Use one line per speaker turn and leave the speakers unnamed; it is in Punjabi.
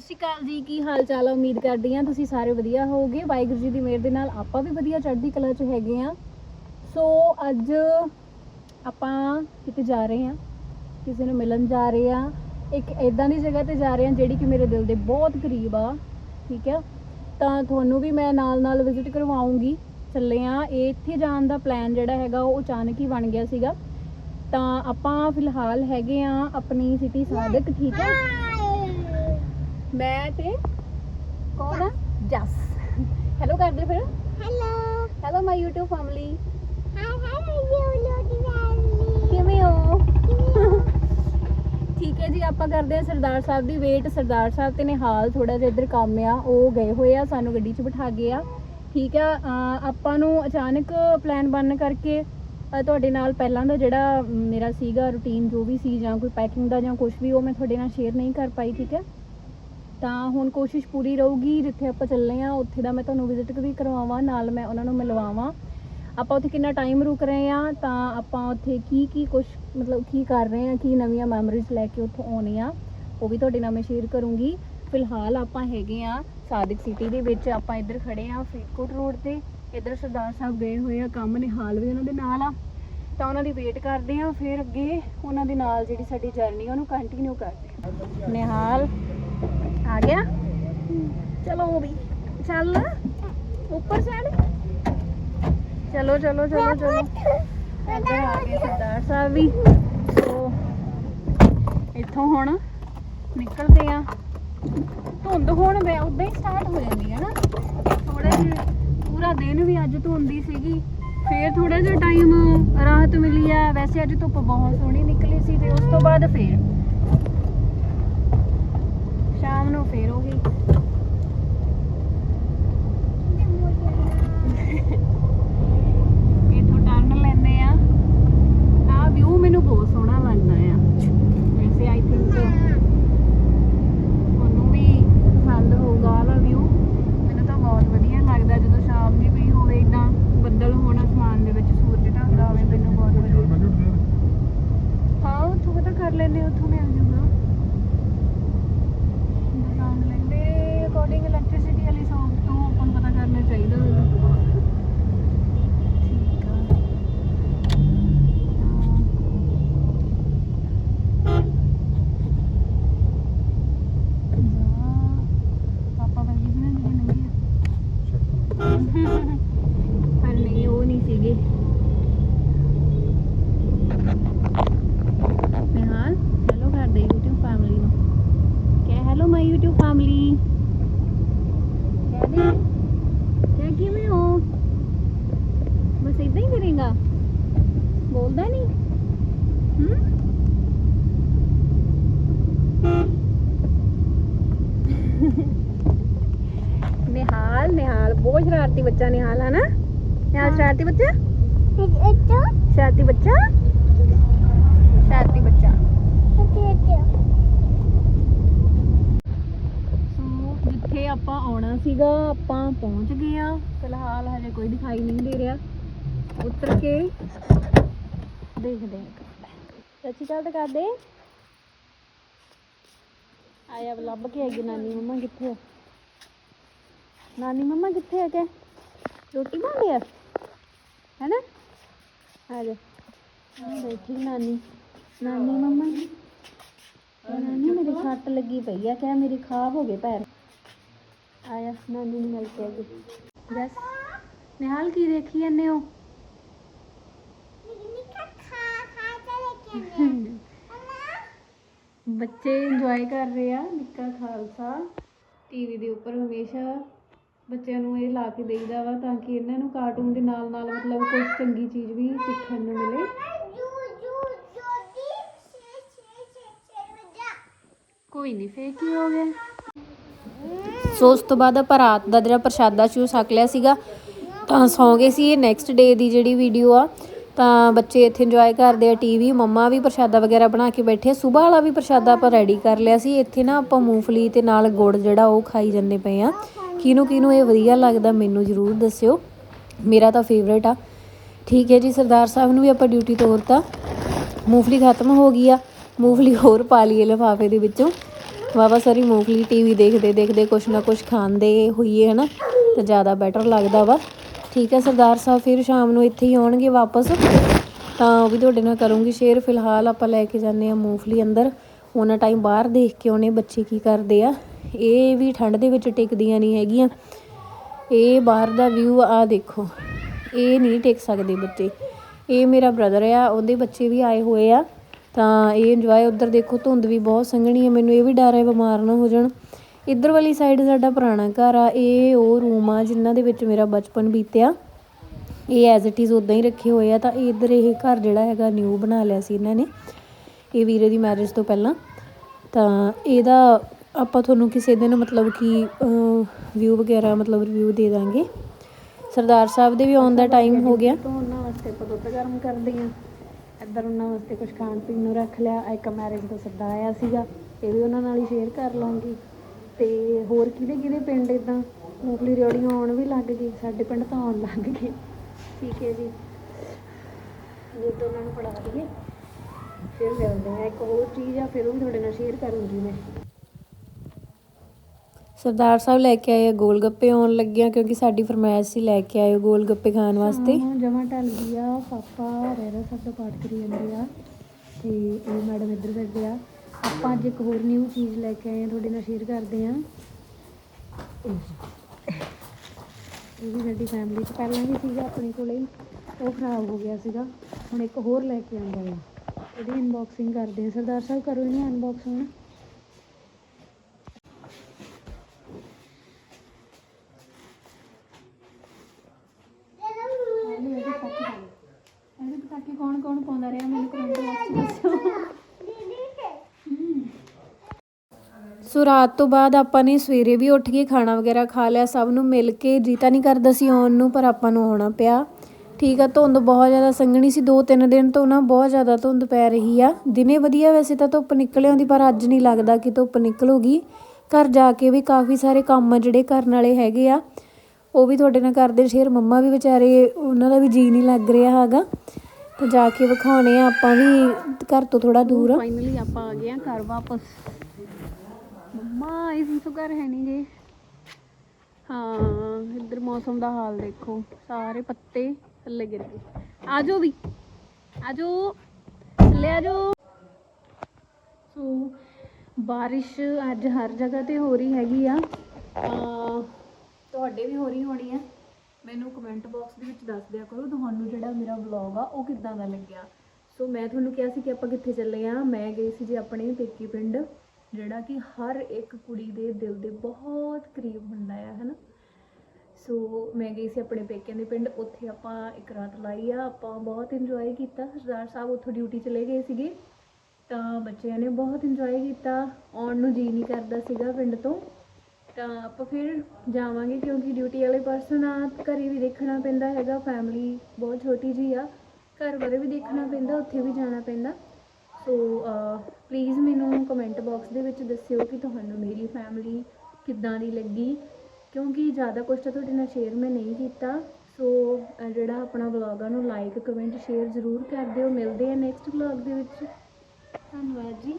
ਸਤਿ ਸ਼੍ਰੀ ਅਕਾਲ ਜੀ, ਕੀ ਹਾਲ ਚਾਲ ਆ? ਉਮੀਦ ਕਰਦੀ ਆ ਤੁਸੀਂ ਸਾਰੇ ਵਧੀਆ ਹੋਵੋਗੇ। ਵਾਹਿਗੁਰੂ ਜੀ ਦੀ ਮਿਹਰ ਦੇ ਨਾਲ ਆਪਾਂ ਵੀ ਵਧੀਆ ਚੜ੍ਹਦੀ ਕਲਾ 'ਚ ਹੈਗੇ ਆ ਸੋ ਅੱਜ ਆਪਾਂ ਕਿਤੇ ਜਾ ਰਹੇ ਆ ਕਿਸੇ ਨੂੰ ਮਿਲਣ ਜਾ ਰਹੇ ਆ ਇੱਕ ਇਦਾਂ ਦੀ ਜਗ੍ਹਾ ਤੇ ਜਾ ਰਹੇ ਆ ਜਿਹੜੀ ਕਿ ਮੇਰੇ ਦਿਲ ਦੇ ਬਹੁਤ ਕਰੀਬ ਆ, ਠੀਕ ਆ? ਤਾਂ ਤੁਹਾਨੂੰ ਵੀ ਮੈਂ ਨਾਲ ਨਾਲ ਵਿਜ਼ਿਟ ਕਰਵਾਉਂਗੀ। ਚੱਲੇ ਆ ਇਹ ਇੱਥੇ ਜਾਣ ਦਾ ਪਲਾਨ ਜਿਹੜਾ ਹੈਗਾ, ਉਹ ਅਚਾਨਕ ਹੀ ਬਣ ਗਿਆ ਸੀਗਾ। ਤਾਂ ਆਪਾਂ ਫਿਲਹਾਲ ਹੈਗੇ ਆ ਆਪਣੀ ਸਿਟੀ ਸਾਦਕ, ਠੀਕ ਹੈ ਮੈਂ ਤੇ ਕੌਣ ਆ? ਜਸ। ਹੈਲੋ ਕਰਦੇ ਫਿਰ।
Hello.
Hello my YouTube family
Hi, hello, you little family.
ਕਿਵੇਂ ਹੋ? ਠੀਕ ਹੈ ਜੀ ਆਪਾਂ ਕਰਦੇ ਆ ਸਰਦਾਰ ਸਾਹਿਬ ਦੀ ਵੇਟ ਸਰਦਾਰ ਸਾਹਿਬ ਤੇ ਨਿਹਾਲ ਥੋੜਾ ਜਿਹਾ ਇੱਧਰ ਕੰਮ ਆ ਉਹ ਗਏ ਹੋਏ ਆ ਸਾਨੂੰ ਗੱਡੀ 'ਚ ਬਿਠਾ ਗਏ ਆ। ਠੀਕ ਆ ਆਪਾਂ ਨੂੰ ਅਚਾਨਕ ਪਲਾਨ ਬਣਨ ਕਰਕੇ ਤੁਹਾਡੇ ਨਾਲ ਪਹਿਲਾਂ ਦਾ ਜਿਹੜਾ ਮੇਰਾ ਸੀਗਾ ਰੁਟੀਨ ਜੋ ਵੀ ਸੀ ਜਾਂ ਕੋਈ ਪੈਕਿੰਗ ਦਾ ਜਾਂ ਕੁਝ ਵੀ ਉਹ ਮੈਂ ਤੁਹਾਡੇ ਨਾਲ ਸ਼ੇਅਰ ਨਹੀਂ ਕਰ ਪਾਈ ਠੀਕ ਹੈ? ਤਾਂ ਹੁਣ ਕੋਸ਼ਿਸ਼ ਪੂਰੀ ਰਹੂਗੀ, ਜਿੱਥੇ ਆਪਾਂ ਚੱਲੇ ਆ ਉੱਥੇ ਦਾ ਮੈਂ ਤੁਹਾਨੂੰ ਵਿਜ਼ਿਟ ਵੀ ਕਰਵਾਵਾਂ, ਨਾਲ ਮੈਂ ਉਹਨਾਂ ਨੂੰ ਮਿਲਵਾਵਾਂ। ਆਪਾਂ ਉੱਥੇ ਕਿੰਨਾ ਟਾਈਮ ਰੁਕ ਰਹੇ ਆ ਤਾਂ ਆਪਾਂ ਉੱਥੇ ਕੀ ਕੀ ਕੁਝ ਮਤਲਬ ਕੀ ਕਰ ਰਹੇ ਆ ਕੀ ਨਵੀਆਂ ਮੈਮਰੀਜ਼ ਲੈ ਕੇ ਉੱਥੋਂ ਆਉਣੇ ਆ, ਉਹ ਵੀ ਤੁਹਾਡੇ ਨਾਲ ਮੈਂ ਸ਼ੇਅਰ ਕਰੂੰਗੀ। ਫਿਲਹਾਲ ਆਪਾਂ ਹੈਗੇ ਆ ਸਾਦਿਕ ਸਿਟੀ ਦੇ ਵਿੱਚ, ਆਪਾਂ ਇੱਧਰ ਖੜੇ ਆ ਫਰੀਦਕੋਟ ਰੋਡ ਤੇ। ਇੱਧਰ ਸਰਦਾਰ ਸਾਹਿਬ ਗਏ ਹੋਏ ਆ, ਕੰਮ ਨਿਹਾਲ ਵੀ ਉਹਨਾਂ ਦੇ ਨਾਲ ਆ। ਤਾਂ ਉਹਨਾਂ ਦੀ ਵੇਟ ਕਰਦੇ ਆ ਫਿਰ ਅੱਗੇ ਉਹਨਾਂ ਦੇ ਨਾਲ ਜਿਹੜੀ ਸਾਡੀ ਜਰਨੀ ਉਹਨੂੰ ਕੰਟੀਨਿਊ ਕਰਦੇ ਆ ਨਿਹਾਲ ਆ ਗਿਆ। ਚਲੋ ਵੀ ਚੱਲ। ਉੱਪਰ ਸਾਈਡ। ਚਲੋ ਚਲੋ ਚਲੋ ਚਲੋ। ਇੱਧਰ ਆ ਗਏ ਸਰਦਾਰ ਸਾਹਿਬ ਵੀ। ਸੋ ਇੱਥੋਂ ਹੁਣ ਨਿਕਲਦੇ ਆ। ਧੁੰਦ ਹੁਣ ਵੇ ਉਦਾਂ ਹੀ ਸਟਾਰਟ ਹੋ ਜਾਂਦੀ ਹੈ ਨਾ। ਥੋੜਾ ਜਿਹਾ ਪੂਰਾ ਦਿਨ ਵੀ ਅੱਜ ਧੁੰਦੀ ਸੀਗੀ। ਫੇਰ ਥੋੜਾ ਜਿਹਾ ਟਾਈਮ ਰਾਹਤ ਮਿਲੀ ਆ। ਵੈਸੇ ਅੱਜ ਧੁੱਪ ਬਹੁਤ ਸੋਹਣੀ ਨਿਕਲੀ ਸੀ ਤੇ ਉਸ ਤੋਂ ਬਾਅਦ ਫੇਰ ਸ਼ਾਮ ਨੂੰ ਫੇਰ ਉਹੀ ਇੱਥੋਂ ਟਰਨ ਲੈਂਦੇ ਆ। ਆ ਵਿਊ ਮੈਨੂੰ ਬਹੁਤ ਸੋਹਣਾ ਲੱਗਦਾ ਆ। ਵੈਸੇ ਆਈ ਥਿੰਕ ਤੁਹਾਨੂੰ ਵੀ ਪਸੰਦ ਹੋਊਗਾ ਆਹ ਵਿਊ। ਮੈਨੂੰ ਤਾਂ ਬਹੁਤ ਵਧੀਆ ਲੱਗਦਾ ਜਦੋਂ ਸ਼ਾਮ ਦੀ ਵੀ ਹੋਵੇ ਇਦਾਂ ਬੱਦਲ ਹੋਣ ਅਸਮਾਨ ਦੇ ਵਿੱਚ, ਸੂਰਜ ਢਲਦਾ ਹੋਵੇ ਮੈਨੂੰ ਬਹੁਤ ਵਧੀਆ ਹਾਂ, ਉੱਥੋਂ ਪਤਾ ਕਰ ਲੈਂਦੇ ਉੱਥੋਂ ਮਿਲ ਜੂਗਾ ਦੁਕਾਨ ਲੈ ਮੇਰੇ ਅਕੋਰਡਿੰਗ ਇਲੈਕਟ੍ਰਿਸਿਟੀ ਵਾਲੀ ਸ਼ੌਪ ਤੋਂ ਆਪਾਂ ਨੂੰ ਪਤਾ ਕਰਨਾ ਚਾਹੀਦਾ ਹੋਵੇਗਾ ਠੀਕ ਆ ਪਾਪਾ ਵਰਗੀ ਸੀ ਨਾ ਜਿਹੜੀ ਨੰਗੀ ਪਰ ਨਹੀਂ ਉਹ ਨਹੀਂ ਸੀਗੇ ਨਿਹਾਲ ਹੈਲੋ ਕਰ ਦੇ YouTube ਫੈਮਿਲੀ ਨੂੰ ਕਹਿ ਹੈਲੋ ਮਾਈ YouTube ਫੈਮਿਲੀ ਕਹਿ ਦੇ ਕਹਿ ਕਿਵੇਂ ਹੋ ਬਸ ਇਦਾਂ ਹੀ ਕਰੇਗਾ। ਬੋਲਦਾ ਨਹੀਂ ਹੂੰ? ਨਿਹਾਲ ਨਿਹਾਲ। ਬਹੁਤ ਸ਼ਰਾਰਤੀ ਬੱਚਾ ਨਿਹਾਲ ਹੈ ਨਾ ਨਿਹਾਲ ਸ਼ਰਾਰਤੀ ਬੱਚਾ? ਸ਼ਰਾਰਤੀ ਬੱਚਾ? ਸ਼ਰਾਰਤੀ ਬੱਚਾ ਸੋ ਜਿੱਥੇ ਆਪਾਂ ਆਉਣਾ ਸੀਗਾ, ਆਪਾਂ ਪਹੁੰਚ ਗਏ ਆ। ਫਿਲਹਾਲ ਹਜੇ ਕੋਈ ਦਿਖਾਈ ਨਹੀਂ ਦੇ ਰਿਹਾ। ਉਤਰ ਕੇ ਦੇਖਦੇ ਹਾਂ। ਸੱਚੀ ਗੱਲ ਤਾਂ ਕਰਦੇ ਆਇਆ ਲੱਭ ਕੇ ਆਈ ਨਾਨੀ ਮੰਮਾ ਕਿੱਥੇ ਆ? ਨਾਨੀ ਮੰਮਾ ਕਿੱਥੇ ਆ ਕੇ? ਰੋਟੀ ਬਣਾ ਲਿਆ ਹੈਨਾ? ਆ ਜਾ। ਬੈਠੀ ਨਾਨੀ। ਨਾਨੀ ਮੰਮਾ। ਨਾਨੀ, ਮੇਰੀ ਸੱਟ ਲੱਗੀ ਪਈ ਆ, ਕਹਿ ਮੇਰੀ ਖਾ ਹੋ ਗਏ ਪੈਰ ਆਇਆ ਨਾਨੀ ਨੂੰ ਮਿਲ ਕੇ ਆਗੇ ਜਸ ਨਿਹਾਲ ਕੀ ਦੇਖੀ ਜਾਂਦੇ ਹੋ? ਬੱਚੇ ਇੰਜੋਏ ਕਰ ਰਹੇ ਆ ਨਿੱਕਾ ਖਾਲਸਾ। ਟੀਵੀ ਦੇ ਉੱਪਰ ਹਮੇਸ਼ਾ ਬੱਚਿਆਂ ਨੂੰ ਇਹ ਲਾ ਕੇ ਦੇਈਦਾ ਵਾ ਤਾਂ ਕਿ ਇਹਨਾਂ ਨੂੰ ਕਾਰਟੂਨ ਦੇ ਨਾਲ ਨਾਲ ਮਤਲਬ ਕੁਝ ਚੰਗੀ ਚੀਜ਼ ਵੀ ਸਿੱਖਣ ਨੂੰ ਮਿਲੇ। ਕੋਈ ਨਹੀਂ ਫੇਰ ਕੀ ਹੋ ਗਿਆ? ਸੋ ਉਸ ਤੋਂ ਬਾਅਦ ਆਪਾਂ ਰਾਤ ਦਾ ਜਿਹੜਾ ਪ੍ਰਸ਼ਾਦਾ ਸ਼ੂ ਛਕ ਲਿਆ ਸੀਗਾ। ਤਾਂ ਸੌਂ ਗਏ ਸੀ ਇਹ ਨੈਕਸਟ ਡੇ ਦੀ ਜਿਹੜੀ ਵੀਡੀਓ ਆ। ਤਾਂ ਬੱਚੇ ਇੱਥੇ ਇੰਜੋਏ ਕਰਦੇ ਆ ਟੀਵੀ ਮੰਮਾ ਵੀ ਪ੍ਰਸ਼ਾਦਾ ਵਗੈਰਾ ਬਣਾ ਕੇ ਬੈਠੇ ਸਵੇਰ ਵਾਲਾ ਵੀ ਪ੍ਰਸ਼ਾਦਾ ਆਪਾਂ ਰੈਡੀ ਕਰ ਲਿਆ ਸੀ। ਇੱਥੇ ਨਾ ਆਪਾਂ ਮੂੰਗਫਲੀ ਤੇ ਨਾਲ ਗੁੜ ਜਿਹੜਾ ਉਹ ਖਾਈ ਜਾਂਦੇ ਪਏ ਆ। ਕਿਹਨੂੰ ਕਿਹਨੂੰ ਇਹ ਵਧੀਆ ਲੱਗਦਾ ਮੈਨੂੰ ਜ਼ਰੂਰ ਦੱਸਿਓ। ਮੇਰਾ ਤਾਂ ਫੇਵਰੇਟ ਆ। ਠੀਕ ਹੈ ਜੀ, ਸਰਦਾਰ ਸਾਹਿਬ ਨੂੰ ਵੀ ਆਪਾਂ ਡਿਊਟੀ ਤੋਰਤਾ। ਮੂੰਗਫਲੀ ਖਤਮ ਹੋ ਗਈ ਆ। ਮੂੰਗਫਲੀ ਹੋਰ ਪਾ ਲਈਏ ਲਿਫਾਫੇ ਦੇ ਵਿੱਚੋਂ। ਵਾਵਾ ਸਾਰੀ ਮੂੰਗਫਲੀ ਟੀਵੀ ਦੇਖਦੇ ਦੇਖਦੇ ਕੁਛ ਨਾ ਕੁਛ ਖਾਂਦੇ ਹੋਈਏ, ਹਨਾ? ਤਾਂ ਜ਼ਿਆਦਾ ਬੈਟਰ ਲੱਗਦਾ ਵਾ। ਠੀਕ ਹੈ ਸਰਦਾਰ ਸਾਹਿਬ, ਫਿਰ ਸ਼ਾਮ ਨੂੰ ਇੱਥੇ ਹੀ ਆਉਣਗੇ ਵਾਪਸ। ਤਾਂ ਉਹ ਵੀ ਤੁਹਾਡੇ ਨਾਲ ਕਰੂੰਗੀ ਸ਼ੇਅਰ ਫਿਲਹਾਲ ਆਪਾਂ ਲੈ ਕੇ ਜਾਂਦੇ ਆ ਮੂੰਗਫਲੀ ਅੰਦਰ। ਉਹਨਾਂ ਟਾਈਮ ਬਾਹਰ ਦੇਖ ਕੇ ਆਉਣੇ ਬੱਚੇ ਕੀ ਕਰਦੇ ਆ। ਇਹ ਵੀ ਠੰਡ ਦੇ ਵਿੱਚ ਟਿਕਦੀਆਂ ਨਹੀਂ ਹੈਗੀਆਂ। ਇਹ ਬਾਹਰ ਦਾ ਵਿਊ ਆ, ਦੇਖੋ। ਇਹ ਨਹੀਂ ਟਿਕ ਸਕਦੇ ਬੱਚੇ। ਇਹ ਮੇਰਾ ਬ੍ਰਦਰ ਆ, ਉਹਦੇ ਬੱਚੇ ਵੀ ਆਏ ਹੋਏ ਆ। ਤਾਂ ਇਹ ਇੰਜੋਏ ਉੱਧਰ ਦੇਖੋ, ਧੁੰਦ ਵੀ ਬਹੁਤ ਸੰਘਣੀ ਹੈ, ਮੈਨੂੰ ਇਹ ਵੀ ਡਰ ਹੈ ਬਿਮਾਰ ਨਾ ਹੋ ਜਾਣ। ਇੱਧਰ ਵਾਲੀ ਸਾਈਡ ਸਾਡਾ ਪੁਰਾਣਾ ਘਰ ਆ, ਇਹ ਉਹ ਰੂਮ ਆ ਜਿਨ੍ਹਾਂ ਦੇ ਵਿੱਚ ਮੇਰਾ ਬਚਪਨ ਬੀਤਿਆ। ਇਹ ਐਜ਼ ਇਟ ਇਜ਼ ਉਦਾਂ ਹੀ ਰੱਖੇ ਹੋਏ ਆ, ਤਾਂ ਇੱਧਰ ਇਹ ਘਰ ਜਿਹੜਾ ਹੈਗਾ ਨਿਊ ਬਣਾ ਲਿਆ ਸੀ ਇਹਨਾਂ ਨੇ, ਇਹ ਵੀਰੇ ਦੀ ਮੈਰਿਜ ਤੋਂ ਪਹਿਲਾਂ। ਤਾਂ ਇਹਦਾ ਆਪਾਂ ਤੁਹਾਨੂੰ ਕਿਸੇ ਦਿਨ ਮਤਲਬ ਕਿ ਵਿਊ ਵਗੈਰਾ ਮਤਲਬ ਰਿਵਿਊ ਦੇ ਦਾਂਗੇ। ਸਰਦਾਰ ਸਾਹਿਬ ਦੇ ਵੀ ਆਉਣ ਦਾ ਟਾਈਮ ਹੋ ਗਿਆ। ਤੋਂ ਉਹਨਾਂ ਵਾਸਤੇ ਆਪਾਂ ਦੁੱਧ ਗਰਮ ਕਰਦੇ ਆ ਇੱਧਰ ਉਹਨਾਂ ਵਾਸਤੇ ਕੁਝ ਖਾਣ ਪੀਣ ਨੂੰ ਰੱਖ ਲਿਆ ਇੱਕ ਮੈਰਿਜ ਤੋਂ ਸੱਦਾ ਆਇਆ ਸੀਗਾ, ਇਹ ਵੀ ਉਹਨਾਂ ਨਾਲ ਹੀ ਸ਼ੇਅਰ ਕਰ ਲਾਂਗੀ ਤੇ ਹੋਰ ਕਿਹਦੇ ਕਿਹਦੇ ਪਿੰਡ ਇਦਾਂ ਮੂੰਗਫਲੀ ਰਿਓੜੀਆਂ ਆਉਣ ਵੀ ਲੱਗ ਗਈ, ਸਾਡੇ ਪਿੰਡ ਤਾਂ ਆਉਣ ਲੱਗ ਗਏ। ਠੀਕ ਹੈ ਜੀ। ਦੁੱਧ ਉਹਨਾਂ ਨੂੰ ਫੜਾ ਦਈਏ, ਫਿਰ ਮਿਲਦੇ ਆ ਇੱਕ ਹੋਰ ਚੀਜ਼ ਆ, ਫਿਰ ਉਹ ਵੀ ਤੁਹਾਡੇ ਨਾਲ ਸ਼ੇਅਰ ਕਰੂੰਗੀ ਮੈਂ। ਸਰਦਾਰ ਸਾਹਿਬ ਲੈ ਕੇ ਆਏ ਆ ਗੋਲ ਗੱਪੇ ਆਉਣ ਲੱਗਿਆ ਕਿਉਂਕਿ ਸਾਡੀ ਫਰਮਾਇਸ਼ ਸੀ ਲੈ ਕੇ ਆਏ ਗੋਲ ਗੱਪੇ ਖਾਣ ਵਾਸਤੇ। ਜਮਾ ਢਲ ਗਈ ਆ, ਪਾਪਾ ਰਹਿਰਾ ਸਾਹਿਬ ਦਾ ਪਾਠ ਕਰੀ ਜਾਂਦੇ ਆ ਤੇ ਇਹ ਮੈਡਮ ਇੱਧਰ ਬੈਠੇ ਆ ਆਪਾਂ ਅੱਜ ਇੱਕ ਹੋਰ ਨਿਊ ਚੀਜ਼ ਲੈ ਕੇ ਆਏ ਆ, ਤੁਹਾਡੇ ਨਾਲ ਸ਼ੇਅਰ ਕਰਦੇ ਆ। ਇਹ ਵੀ ਸਾਡੀ ਫੈਮਿਲੀ ਚ ਪਹਿਲਾਂ ਵੀ ਸੀਗਾ ਆਪਣੇ ਕੋਲੇ, ਉਹ ਖਰਾਬ ਹੋ ਗਿਆ ਸੀਗਾ। ਹੁਣ ਇੱਕ ਹੋਰ ਲੈ ਕੇ ਆਂਦਾ ਆ। ਇਹਦੀ ਅਨਬਾਕਸਿੰਗ ਕਰਦੇ ਆ। ਸਰਦਾਰ ਸਾਹਿਬ ਕਰੋ ਇਹਨੂੰ ਅਨਬਾਕਸ ਹੁਣ ਇਹਦੇ ਵਿੱਚ ਪਟਾਕੇ ਪਾਓ। ਇਹਦੇ ਪਟਾਕੇ ਕੌਣ ਕੌਣ ਪਾਉਂਦਾ ਰਿਹਾ ਮੈਨੂੰ ਕਮੈਂਟ ਬਾਕਸ ਵਿੱਚ ਸੋ ਰਾਤ ਤੋਂ ਬਾਅਦ ਆਪਾਂ ਨੇ ਸਵੇਰੇ ਵੀ ਉੱਠ ਕੇ ਖਾਣਾ ਵਗੈਰਾ ਖਾ ਲਿਆ, ਸਭ ਨੂੰ ਮਿਲ ਕੇ ਜੀਤਾ ਨਹੀਂ ਕਰਦਾ ਸੀ ਆਉਣ ਨੂੰ, ਪਰ ਆਪਾਂ ਨੂੰ ਆਉਣਾ ਪਿਆ। ਠੀਕ ਆ, ਧੁੰਦ ਬਹੁਤ ਜ਼ਿਆਦਾ ਸੰਘਣੀ ਸੀ, ਦੋ ਤਿੰਨ ਦਿਨ ਤੋਂ ਨਾ ਬਹੁਤ ਜ਼ਿਆਦਾ ਧੁੰਦ ਪੈ ਰਹੀ ਆ। ਦਿਨੇ ਵਧੀਆ ਵੈਸੇ ਤਾਂ ਧੁੱਪ ਨਿਕਲ ਆਉਂਦੀ, ਪਰ ਅੱਜ ਨਹੀਂ ਲੱਗਦਾ ਕਿ ਧੁੱਪ ਨਿਕਲੂਗੀ। ਘਰ ਜਾ ਕੇ ਵੀ ਕਾਫੀ ਸਾਰੇ ਕੰਮ ਜਿਹੜੇ ਕਰਨ ਵਾਲੇ ਹੈਗੇ ਆ। ਉਹ ਵੀ ਤੁਹਾਡੇ ਨਾਲ ਕਰਦੇ, ਸ਼ੇਅਰ। ਮੰਮਾ ਵੀ ਵਿਚਾਰੇ, ਉਹਨਾਂ ਦਾ ਵੀ ਜੀ ਨਹੀਂ ਲੱਗ ਰਿਹਾ ਹੈਗਾ। ਤੇ ਜਾ ਕੇ ਵਿਖਾਉਣੇ ਆ, ਆਪਾਂ ਵੀ ਘਰ ਤੋਂ ਥੋੜਾ ਦੂਰ। ਆ ਫਾਈਨਲੀ ਆਪਾਂ ਆ ਗਏ ਆ ਘਰ ਵਾਪਸ। ਮੰਮਾ ਇਸ ਤੋਂ ਘਰ ਹੈ ਨਹੀਂ ਗੇ। ਹਾਂ, ਇੱਧਰ ਮੌਸਮ ਦਾ ਹਾਲ ਦੇਖੋ। ਸਾਰੇ ਪੱਤੇ ਥੱਲੇ ਗਿਰ ਗਏ। ਆਜੋ ਵੀ। ਆਜੋ। ਥੱਲੇ ਆਜੋ। ਸੋ, ਬਾਰਿਸ਼ ਅੱਜ ਹਰ ਜਗ੍ਹਾ ਤੇ ਹੋ ਰਹੀ ਹੈਗੀ ਆ। ਤੁਹਾਡੇ ਵੀ ਹੋ ਰਹੀ ਹੋਣੀ ਆ। ਮੈਨੂੰ ਕਮੈਂਟ ਬਾਕਸ ਦੇ ਵਿੱਚ ਦੱਸ ਦਿਆ ਕਰੋ ਤੁਹਾਨੂੰ ਜਿਹੜਾ ਮੇਰਾ ਵਲੌਗ ਆ, ਉਹ ਕਿੱਦਾਂ ਦਾ ਲੱਗਿਆ। ਸੋ ਮੈਂ ਤੁਹਾਨੂੰ ਕਿਹਾ ਸੀ ਕਿ ਆਪਾਂ ਕਿੱਥੇ ਚੱਲੇ ਆ। ਮੈਂ ਗਈ ਸੀ ਜੀ ਆਪਣੇ ਪੇਕੀ ਪਿੰਡ, ਜਿਹੜਾ ਕਿ ਹਰ ਇੱਕ ਕੁੜੀ ਦੇ ਦਿਲ ਦੇ ਬਹੁਤ ਕਰੀਬ ਹੁੰਦਾ ਆ, ਹਨਾ। ਸੋ ਮੈਂ ਗਈ ਸੀ ਆਪਣੇ ਪੇਕਿਆਂ ਦੇ ਪਿੰਡ, ਉੱਥੇ ਆਪਾਂ ਇੱਕ ਰਾਤ ਲਾਈ ਆ, ਆਪਾਂ ਬਹੁਤ ਇੰਜੋਏ ਕੀਤਾ। ਸਰਦਾਰ ਸਾਹਿਬ ਉੱਥੋਂ ਡਿਊਟੀ ਚਲੇ ਗਏ ਸੀਗੇ, ਤਾਂ ਬੱਚਿਆਂ ਨੇ ਬਹੁਤ ਇੰਜੋਏ ਕੀਤਾ। ਆਉਣ ਨੂੰ ਜੀ ਨਹੀਂ ਕਰਦਾ ਸੀਗਾ ਪਿੰਡ ਤੋਂ। ਤਾਂ ਆਪਾਂ ਫਿਰ ਜਾਵਾਂਗੇ ਕਿਉਂਕਿ ਡਿਊਟੀ ਵਾਲੇ ਪਰਸਨ ਆ ਘਰੇ ਵੀ ਦੇਖਣਾ ਪੈਂਦਾ ਹੈਗਾ ਫੈਮਿਲੀ ਬਹੁਤ ਛੋਟੀ ਜੀ ਆ, ਘਰ ਬਾਰੇ ਵੀ ਦੇਖਣਾ ਪੈਂਦਾ, ਉੱਥੇ ਵੀ ਜਾਣਾ ਪੈਂਦਾ। ਸੋ ਪਲੀਜ਼ ਮੈਨੂੰ ਕਮੈਂਟ ਬਾਕਸ ਦੇ ਵਿੱਚ ਦੱਸਿਓ ਕਿ ਤੁਹਾਨੂੰ ਮੇਰੀ ਫੈਮਿਲੀ ਕਿੱਦਾਂ ਦੀ ਲੱਗੀ, ਕਿਉਂਕਿ ਜ਼ਿਆਦਾ ਕੁਝ ਤਾਂ ਤੁਹਾਡੇ ਨਾਲ ਸ਼ੇਅਰ ਮੈਂ ਨਹੀਂ ਕੀਤਾ। ਸੋ ਜਿਹੜਾ ਆਪਣਾ ਵਲੌਗ ਆ ਨੂੰ ਲਾਈਕ ਕਮੈਂਟ ਸ਼ੇਅਰ ਜ਼ਰੂਰ ਕਰ ਦਿਓ। ਮਿਲਦੇ ਆ ਨੈਕਸਟ ਵਲੌਗ ਦੇ ਵਿੱਚ। ਧੰਨਵਾਦ ਜੀ।